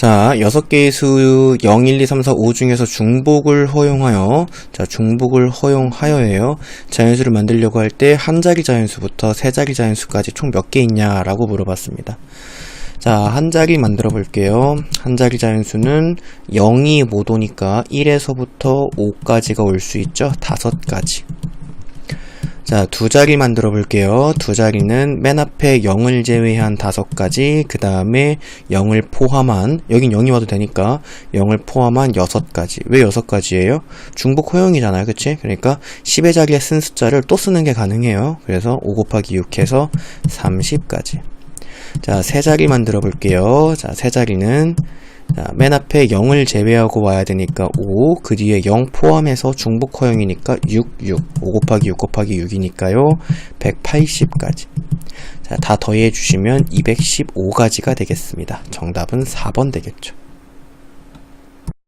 자, 6개의 수 0, 1, 2, 3, 4, 5 중에서 중복을 허용하여 자, 중복을 허용하여예요. 자연수를 만들려고 할 때 한 자리 자연수부터 세 자리 자연수까지 총 몇 개 있냐라고 물어봤습니다. 자, 한 자리 만들어 볼게요. 한 자리 자연수는 0이 못 오니까 1에서부터 5까지가 올 수 있죠. 다섯 가지. 자, 두 자리 만들어 볼게요. 두 자리는 맨 앞에 0을 제외한 다섯 가지, 그 다음에 0을 포함한, 여긴 0이 와도 되니까 0을 포함한 여섯 가지. 왜 여섯 가지예요? 중복 허용이잖아요. 그치? 그러니까 10의 자리에 쓴 숫자를 또 쓰는 게 가능해요. 그래서 5 곱하기 6 해서 30까지. 자, 세 자리 만들어 볼게요. 자, 세 자리는 자, 맨 앞에 0을 제외하고 와야 되니까 5, 그 뒤에 0 포함해서 중복 허용이니까 6, 6, 5 곱하기 6 곱하기 6이니까요. 180까지. 자, 다 더해 주시면 215가지가 되겠습니다. 정답은 4번 되겠죠.